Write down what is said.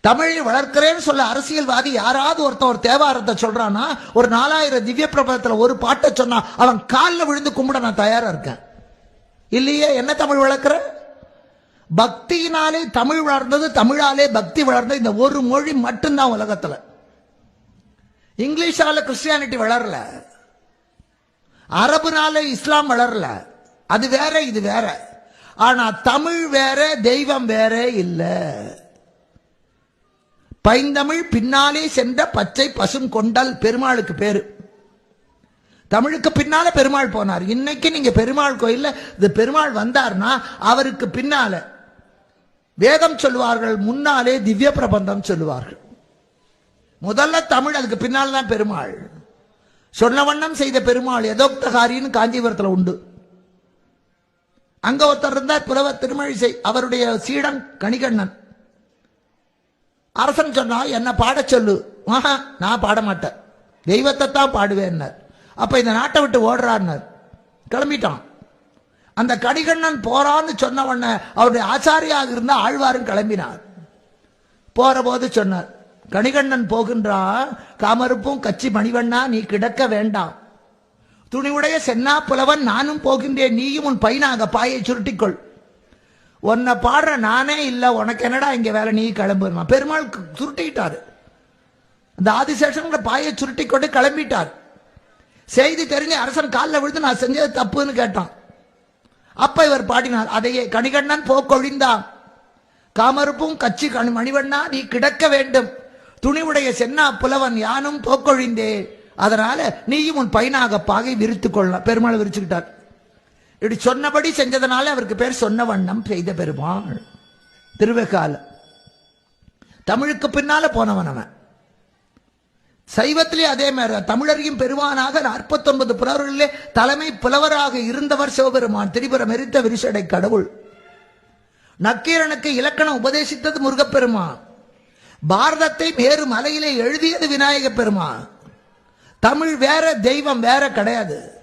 தமிழை வளர்க்கிறேன்னு சொல்ல அரசியல்வாதி யாராவது ஒருத்தன் ஒரு தேவாரத்தை சொல்றானா ஒரு நாலாயிரம் திவ்ய பிரபலத்தில் ஒரு பாட்டை சொன்னா அவன் காலில் விழுந்து கும்பிட நான் தயாரா இருக்கேன். இல்லையே என்ன தமிழ் வளர்க்கிற? பக்தியினாலே தமிழ் வளர்ந்தது தமிழாலே பக்தி வளர்ந்தது இந்த ஒரு மொழி மட்டும்தான் உலகத்தில். இங்கிலீஷால கிறிஸ்டியானிட்டி வளரல. அரபுனால இஸ்லாம் வளரல. அது வேற இது வேற. ஆனா தமிழ் வேற தெய்வம் வேற இல்லை. பைந்தமிழ் பின்னாலே சென்ற பச்சை பசும் கொண்டல் பெருமாளுக்கு பேரு. தமிழுக்கு பின்னால பெருமாள் போனார். இன்னைக்கு நீங்க பெருமாள் கோயில்ல இந்த பெருமாள் வந்தார்னா அவருக்கு பின்னால வேதம் சொல்லுவார்கள் முன்னாலே திவ்ய பிரபந்தம் சொல்லுவார்கள். முதல்ல தமிழ் அதுக்கு பின்னால் தான் பெருமாள். சொன்ன வண்ணம் செய்த பெருமாள் எதோக்தகாரின்னு காஞ்சிபுரத்தில் உண்டு. அங்க ஒருத்தர் இருந்தார் புலவர் திருமழிசை அவருடைய சீடன் கணிகண்ணன். அரசன் சொன்னா என்ன பாடச் சொல்லு. ஆஹா நான் பாட மாட்டேன் தெய்வத்தை தான் பாடுவேன்னார். அப்ப இந்த நாட்டை விட்டு ஓடுறான்னார். கிளம்பிட்டான். அந்த கணிகண்ணன் போறான்னு சொன்ன உடனே அவருடைய ஆச்சாரியாக இருந்த ஆழ்வாரும் கிளம்பினார். போற போது சொன்னார் கணிகண்ணன் போகின்றான். காமருப்பும் கச்சி மணிவண்ணா நீ கிடக்க வேண்டாம். துணிவுடைய சென்னா புலவன் நானும் போகின்றேன். நீயும் உன் பையனாக பாயை சுருட்டிக்கொள். உன்னை பாடுற நானே இல்லை உனக்கு என்னடா இங்கே வேலை நீ கிளம்புமா? பெருமாள் கு- அந்த ஆதிசேஷன் பாயை சுருட்டி கொண்டு கிளம்பிட்டார். செய்தி தெரிஞ்சு அரசன் காலில் விழுந்து நான் செஞ்சது தப்புன்னு கேட்டான். அப்ப இவர் பாடினார் அதையே கணிகண்ணன் போக்கொழிந்தான் காமருப்பும் கச்சி கணி மணிவண்ணா நீ கிடக்க வேண்டும். துணிவுடைய சென்னா புலவன் யானும் போக்கொழிந்தே. அதனால நீயும் உன் பையனாக பாகை விரித்துக் கொள்ளலாம். பெருமாள் விரிச்சுக்கிட்டார். இப்படி சொன்னபடி செஞ்சதனால அவருக்கு பேர் சொன்ன வண்ணம் செய்த பெருமாள். திருவெக்கால. தமிழுக்கு பின்னால போனவன் அவன். சைவத்திலே அதே மாதிரி தமிழரையும் பெருவானாக பெருமானாக நாற்பத்தொன்பது புலவர்களிலே தலைமை புலவராக இருந்தவர் சிவபெருமான். திரிபுரம் எரித்த விரிசடை கடவுள். நக்கீரனுக்கு இலக்கணம் உபதேசித்தது முருகப்பெருமான். பாரதத்தை வேறு மலையிலே எழுதியது விநாயக பெருமான். தமிழ் வேற தெய்வம் வேற கிடையாது.